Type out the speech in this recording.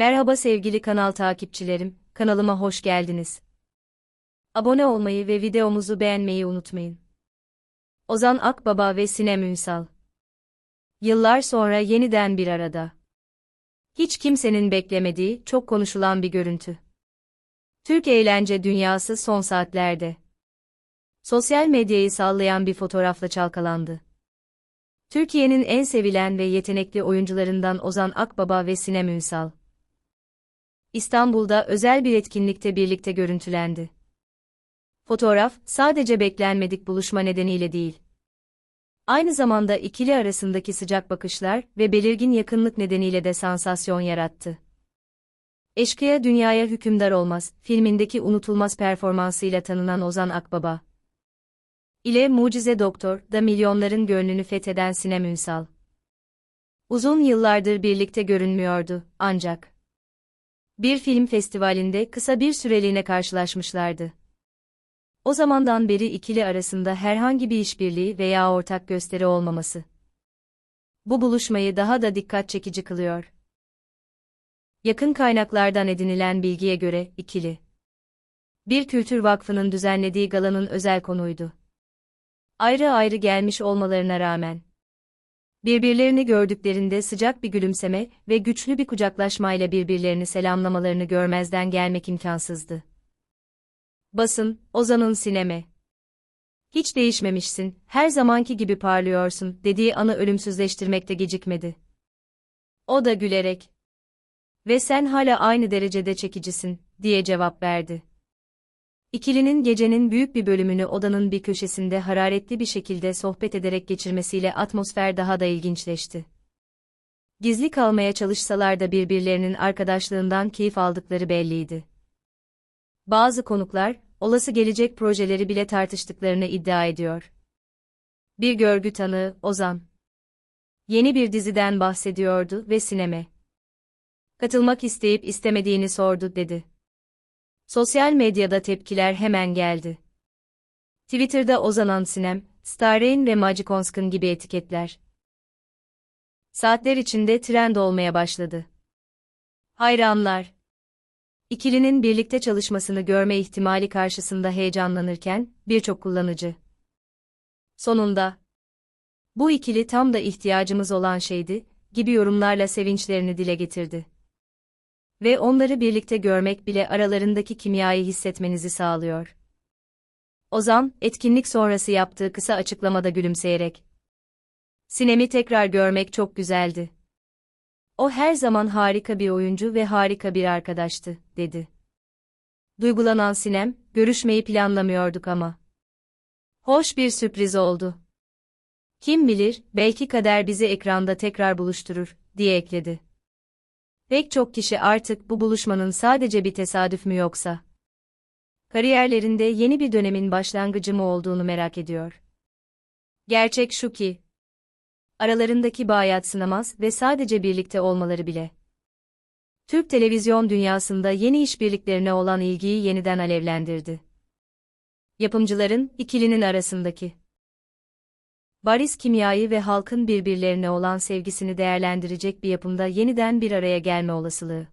Merhaba sevgili kanal takipçilerim, kanalıma hoş geldiniz. Abone olmayı ve videomuzu beğenmeyi unutmayın. Ozan Akbaba ve Sinem Ünsal. Yıllar sonra yeniden bir arada. Hiç kimsenin beklemediği, çok konuşulan bir görüntü. Türk eğlence dünyası son saatlerde. Sosyal medyayı sallayan bir fotoğrafla çalkalandı. Türkiye'nin en sevilen ve yetenekli oyuncularından Ozan Akbaba ve Sinem Ünsal. İstanbul'da özel bir etkinlikte birlikte görüntülendi. Fotoğraf, sadece beklenmedik buluşma nedeniyle değil. Aynı zamanda ikili arasındaki sıcak bakışlar ve belirgin yakınlık nedeniyle de sansasyon yarattı. Eşkıya Dünyaya Hükümdar Olmaz, filmindeki unutulmaz performansıyla tanınan Ozan Akbaba, ile Mucize Doktor da milyonların gönlünü fetheden Sinem Ünsal. Uzun yıllardır birlikte görünmüyordu, ancak bir film festivalinde kısa bir süreliğine karşılaşmışlardı. O zamandan beri ikili arasında herhangi bir işbirliği veya ortak gösteri olmaması. Bu buluşmayı daha da dikkat çekici kılıyor. Yakın kaynaklardan edinilen bilgiye göre, ikili. Bir kültür vakfının düzenlediği galanın özel konuydu. Ayrı ayrı gelmiş olmalarına rağmen. Birbirlerini gördüklerinde sıcak bir gülümseme ve güçlü bir kucaklaşmayla birbirlerini selamlamalarını görmezden gelmek imkansızdı. Basın, Ozan'ın sineme. Hiç değişmemişsin, her zamanki gibi parlıyorsun, dediği anı ölümsüzleştirmekte gecikmedi. O da gülerek. Ve sen hala aynı derecede çekicisin, diye cevap verdi. İkilinin gecenin büyük bir bölümünü odanın bir köşesinde hararetli bir şekilde sohbet ederek geçirmesiyle atmosfer daha da ilginçleşti. Gizli kalmaya çalışsalar da birbirlerinin arkadaşlığından keyif aldıkları belliydi. Bazı konuklar, olası gelecek projeleri bile tartıştıklarını iddia ediyor. Bir görgü tanığı, Ozan. Yeni bir diziden bahsediyordu ve sineme. Katılmak isteyip istemediğini sordu, dedi. Sosyal medyada tepkiler hemen geldi. Twitter'da Ozanan Sinem, Starrain ve Magikonskın gibi etiketler. Saatler içinde trend olmaya başladı. Hayranlar. İkilinin birlikte çalışmasını görme ihtimali karşısında heyecanlanırken, birçok kullanıcı. Sonunda. Bu ikili tam da ihtiyacımız olan şeydi, gibi yorumlarla sevinçlerini dile getirdi ve onları birlikte görmek bile aralarındaki kimyayı hissetmenizi sağlıyor. Ozan, etkinlik sonrası yaptığı kısa açıklamada gülümseyerek. Sinemi tekrar görmek çok güzeldi. O her zaman harika bir oyuncu ve harika bir arkadaştı, dedi. Duygulanan Sinem, görüşmeyi planlamıyorduk ama. Hoş bir sürpriz oldu. Kim bilir, belki kader bizi ekranda tekrar buluşturur, diye ekledi. Pek çok kişi artık bu buluşmanın sadece bir tesadüf mü yoksa kariyerlerinde yeni bir dönemin başlangıcı mı olduğunu merak ediyor. Gerçek şu ki aralarındaki bağ yatsınamaz ve sadece birlikte olmaları bile Türk televizyon dünyasında yeni işbirliklerine olan ilgiyi yeniden alevlendirdi. Yapımcıların ikilinin arasındaki bariz kimyayı ve halkın birbirlerine olan sevgisini değerlendirecek bir yapımda yeniden bir araya gelme olasılığı.